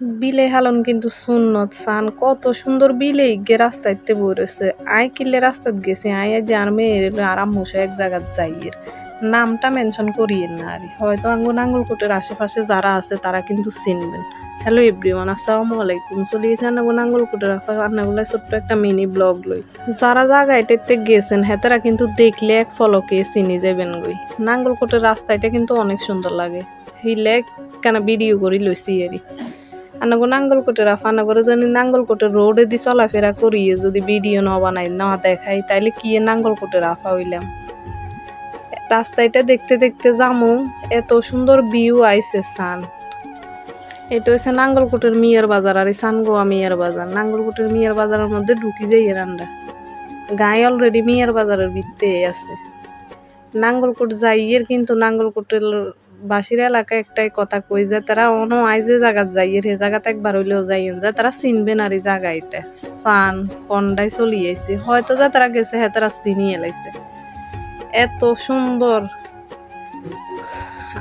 বিলে হালন কিন্তু সুন্নত, সান। কত সুন্দর বিলে গে রাস্তাইতে বইরেছে। আই কিলে রাস্তাত গেছি আই আজ আর মেয়ের আরাম বসে এক জায়গাত যাইয়ের। নামটা মেনশন করিয়েন না আর। হয়তো আঙ্গু নাঙ্গলকোটের আশেপাশে যারা আছে, তারা কিন্তু চিনবেন। হ্যালো এভরিওয়ান, আসসালামু আলাইকুম। চলে গেছে আন্নাগো নাঙ্গলকোটের আন্নাগুলো ছোট্ট একটা মিনি ব্লগ লই। যারা জায়গা এটাতে গেছেন হেতারা কিন্তু দেখলে এক ফলকে চিনি যাবেন গই। নাঙ্গলকোটের রাস্তাটা কিন্তু অনেক সুন্দর লাগে। হিলে কেন ভিডিও করি লইছি এরি। আনাগো নাঙ্গলকোটের আফানাগরে জানি নাঙ্গলকোটের রোডে দি চলাফেরা করিয়ে যদি ভিডিও না বানাই না দেখাই, তাইলে কি নাঙ্গলকোটের আফা হইলাম? রাস্তাটা দেখতে দেখতে যামু এত সুন্দর ভিউ আইছে সান। এটা হচ্ছে নাঙ্গলকোটের মিয়ার বাজার, আর এই সানগোয়া মিয়ার বাজার। নাঙ্গলকোটের মিয়ার বাজারের মধ্যে ঢুকি যাই রান্না গায়ে অলরেডি মিয়ার বাজারের ভিত্তে আছে। নাঙ্গলকোট যাইয়ের কিন্তু নাঙ্গলকোটের বাসির এলাকা একটাই কথা কই যে, তারা অন আই যে জায়গাত যাইয়ের, হে জায়গাত একবার হইলেও যাইয়েন যে তারা চিনবে না এই জায়গা এটা। সান কন্ডাই চলি আইছে। হয়তো যে তারা গেছে হ্যাঁ তারা চিনি এলাইছে। এত সুন্দর।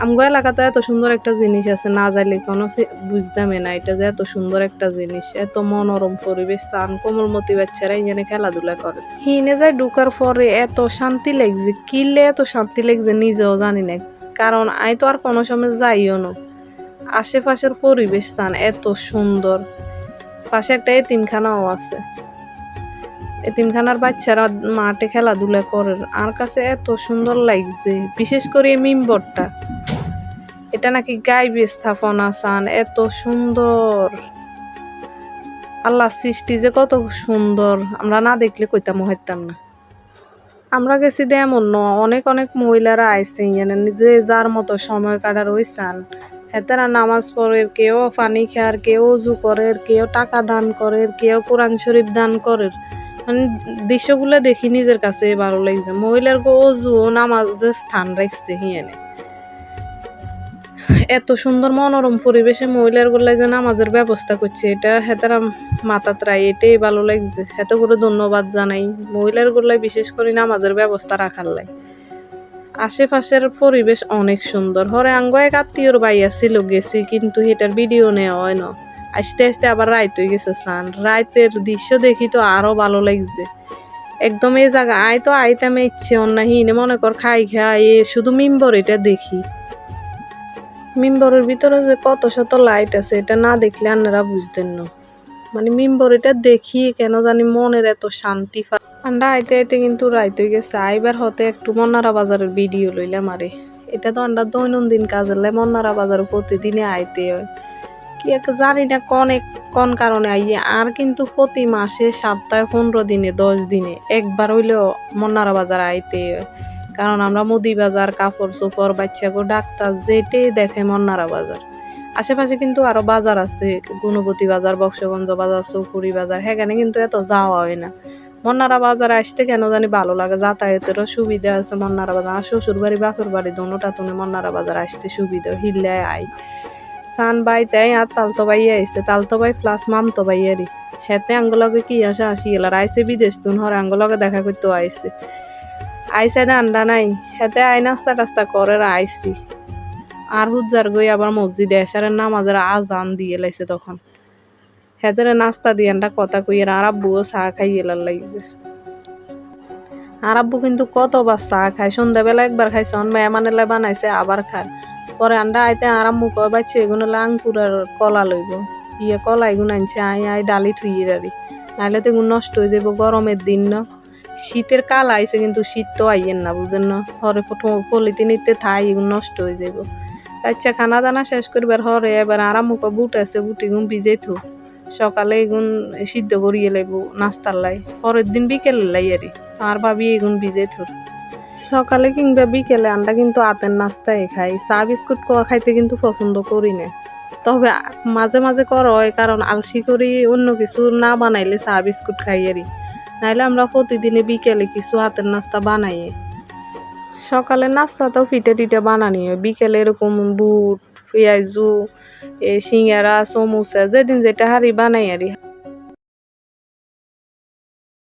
আমগো এলাকাতে এত সুন্দর একটা জিনিস আছে, না যাইলে কোনো বুঝতামে না এটা যে এত সুন্দর একটা জিনিস। এত মনোরম পরিবেশ চান কোমলমতি বাচ্চারা এখানে খেলাধুলা করে। হিনে যায় ঢুকার পরে এত শান্তি লাগছে, কিলে এত শান্তি লাগছে নিজেও জানি না। কারণ আই তো আর কোনো সময় যাইও না। আশেপাশের পরিবেশ চান এত সুন্দর। পাশে একটা এতিমখানাও আছে। এতিমখানার বাচ্চারা মাঠে খেলাধুলা করে। আর কাছে এত সুন্দর লাগছে, বিশেষ করে এই মিম্বরটা। এটা নাকি গাইবে স্থাপনা চান এত সুন্দর। আল্লাহ সৃষ্টি যে কত সুন্দর, আমরা না দেখলে কইতাম হইতাম না। আমরা গেছি এমন ন, অনেক অনেক মহিলারা আইসে ইয়ানে নিজে যার মতো সময় কাটার ওই চান হেতারা নামাজ পড়ে, কেউ পানি খার কেউ উজু করে, কেউ টাকা দান করে, কেউ কোরআন শরীফ দান করে। মানে দৃশ্যগুলো দেখি নিজের কাছে ভালো লাগছে। মহিলার অজু ও নামাজের স্থান রাখছে হিয়ানে এত সুন্দর মনোরম পরিবেশে মহিলার গোল্লায় যে নামাজের ব্যবস্থা করছে, এটা হেতারা মাথাত রাই এটাই ভালো লাগছে। এত করে ধন্যবাদ জানাই মহিলার গোল্লায় বিশেষ করে নামাজের ব্যবস্থা রাখার লাই। আশেপাশের পরিবেশ অনেক সুন্দর। হরে আঙ্গ, এক আত্মীয়র বাইয়া ছিল গেছি, কিন্তু এটার ভিডিও নেওয়া হয় না। আসতে আসতে আবার রাইত গেছে, স্নান। রাইতের দৃশ্য দেখি তো আরও ভালো লাগছে। একদম এই জায়গা আয় তো আইতামে ইচ্ছে অন্য হিনে মনে কর খাই খাই শুধু মিম্বর এটা দেখি। মিম্বরের ভিতরে যে কত শত লাইট আছে, এটা না দেখলে আপনারা বুঝতেন না। মানে মিম্বর এটা দেখি কেন জানি মনের এত শান্তি আন্ডা আইতে আইতে কিন্তু রাইতে গেছে। আইবার হতে একটু মন্নারা বাজারের ভিডিও লইলাম আরে। এটা তো আন্ডা দৈনন্দিন কাজের লাই মন্নারা বাজার প্রতিদিনে আইতে হয়। কি এক জানি না কোন এক কোন কারণে আইয়ে। আর কিন্তু প্রতি মাসে সপ্তাহে পনেরো দিনে, দশ দিনে একবার হইলেও মন্নারা বাজার আইতে হয়। কারণ আমরা মুদি বাজার কাপড় চোপড়, বাচ্চাগো, ডাক্তার যেটাই দেখে মন্নারা বাজার। আশেপাশে কিন্তু আরও বাজার আছে, গুণবতী বাজার, বক্সগঞ্জ বাজার, চৌকুড়ি বাজার, সেখানে কিন্তু এত যাওয়া হয় না। মন্নারা বাজারে আসতে কেন জানি ভালো লাগে, যাতায়াতেরও সুবিধা আছে মন্নারা বাজার। আর শ্বশুর বাড়ি বাপের বাড়ি দোনোটা তুমি মন্নারা বাজার আসতে সুবিধা হিল্লে আই সান বাই তাই, আর তালতো বাই আইসে তালতো বাই প্লাস মামতো আরি হেতে আঙ্গলগে কি আসে আসি এলার আইসে বিদেশ তুন হর আঙ্গলগে দেখা করতে আইসে আইসে আন্ডা নাই। হেতে আই নাস্তা টাস্তা করে আইসি আর হুজার গই আবার মসজিদে এসারের নামাজের আজান দিয়ে লাইছে তখন। হেতের নাস্তা দিয়ে আন্ডা কথা কই আর আব্বুও চা খাই এলার লাগছে আর আব্বু কিন্তু কতবার চা খায়। সন্ধ্যাবেলা একবার খাইছে, অন মেহমানেলা বানাইছে, আবার খায়। পরে আন্ডা আইতে আর আম্মু কয়, বাচ্চা, এগুলো আর কলা লইব। ইয়ে কলা এগুলো আনছে আই আই ডালি থুইয়ে ডালি নাহলে তো এগুলো নষ্ট হয়ে যাব গরমের দিন না। শীতের কাল আইছে, কিন্তু শীত তো আইয়েন না, বুঝেন না? হরে প্রথম পলিথিনিতে থাই নষ্ট হয়ে যাব আচ্ছা খানা দানা শেষ করবার হরে এবার আরাম মুখ বুট আছে, বুটি গুম ভিজে থু। সকালে এগুন সিদ্ধ করিয়ে লাইব নাস্তার লাই। পরের দিন বিকেলে লাই আরি, আর ভাবি এগুন ভিজে থুর। সকালে কিংবা বিকেলে আমরা কিন্তু আতের নাস্তায় খাই। চা, বিস্কুট খাইতে কিন্তু পছন্দ করি না। তবে মাঝে মাঝে কর হয়, কারণ আলসি করি অন্য কিছু না বানাইলে চা, বিস্কুট খাই আরি। নাইলে আমরা প্রতিদিনে বিকেলে কিছু হাতের নাস্তা বানাই। সকালে নাস্তা তো ফিটে টিটে বানানি বিকেলে এরকম বুট, পেঁয়াজু, এ, সিঙ্গারা সমুসা যেদিন যেটা হারি বানাই আরি